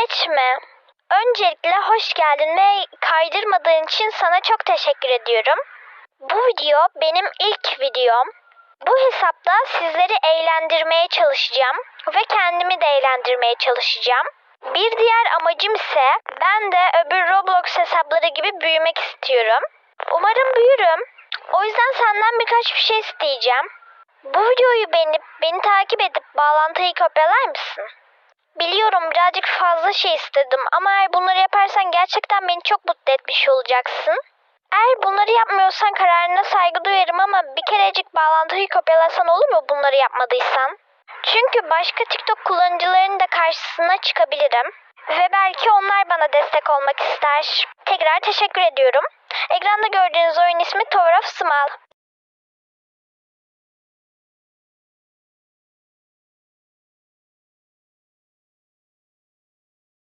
geçme. Öncelikle hoş geldin ve kaydırmadığın için sana çok teşekkür ediyorum. Bu video benim ilk videom. Bu hesapta sizleri eğlendirmeye çalışacağım ve kendimi de eğlendirmeye çalışacağım. Bir diğer amacım ise ben de öbür Roblox hesapları gibi büyümek istiyorum. Umarım büyürüm. O yüzden senden birkaç bir şey isteyeceğim. Bu videoyu beğenip beni takip edip bağlantıyı kopyalar mısın? Biliyorum birazcık fazla şey istedim ama eğer bunları yaparsan gerçekten beni çok mutlu etmiş olacaksın. Eğer bunları yapmıyorsan kararına saygı duyarım ama bir kerecik bağlantıyı kopyalasan olur mu bunları yapmadıysan? Çünkü başka TikTok kullanıcılarının da karşısına çıkabilirim. Ve belki onlar bana destek olmak ister. Tekrar teşekkür ediyorum. Ekranda gördüğünüz oyun ismi Tower of Smile.